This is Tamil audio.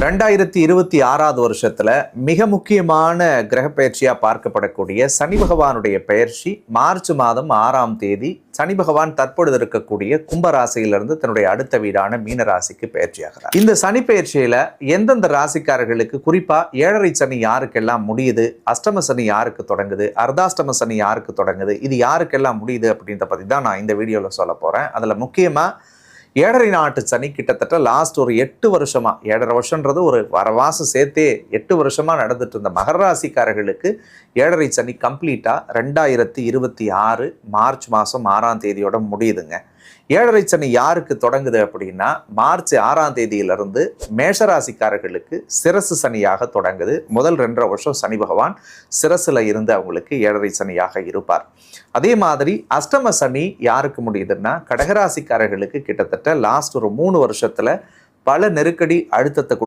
ரெண்டாயிரத்தி இருபத்தி ஆறாவது வருஷத்துல மிக முக்கியமான கிரக பயிற்சியா பார்க்கப்படக்கூடிய சனி பகவானுடைய பயிற்சி மார்ச் மாதம் ஆறாம் தேதி சனி பகவான் தற்பொழுது இருக்கக்கூடிய கும்பராசியிலிருந்து தன்னுடைய அடுத்த வீடான மீன ராசிக்கு பயிற்சியாகிறார் இந்த சனி பயிற்சியில எந்தெந்த ராசிக்காரர்களுக்கு குறிப்பா ஏழரை சனி யாருக்கெல்லாம் முடியுது அஷ்டம சனி யாருக்கு தொடங்குது அர்த்தாஷ்டம சனி யாருக்கு தொடங்குது இது யாருக்கெல்லாம் முடியுது அப்படின்றத பத்தி தான் நான் இந்த வீடியோல சொல்ல போறேன். அதுல முக்கியமா ஏழரை நாட்டு சனி கிட்டத்தட்ட லாஸ்ட் ஒரு எட்டு வருஷமா ஏழரை வருஷன்றது ஒரு வரவாசம் சேர்த்தே எட்டு வருஷமா நடந்துட்டு இருந்த மகர ராசிக்காரர்களுக்கு ஏழரை சனி கம்ப்ளீட்டா ரெண்டாயிரத்தி இருபத்தி ஆறு மார்ச் மாதம் ஆறாம் தேதியோட முடியுதுங்க. ஏழரை சனி யாருக்கு தொடங்குது அப்படின்னா மார்ச் ஆறாம் தேதியிலிருந்து மேஷராசிக்காரர்களுக்கு சிரசு சனியாக தொடங்குது. முதல் ரெண்டரை வருஷம் சனி பகவான் சிரசுல இருந்து அவங்களுக்கு ஏழரை சனியாக இருப்பார். அதே மாதிரி அஷ்டம சனி யாருக்கு முடியுதுன்னா கடகராசிக்காரர்களுக்கு கிட்டத்தட்ட லாஸ்ட் ஒரு மூணு வருஷத்தில் பல நெருக்கடி அழுத்தத்தை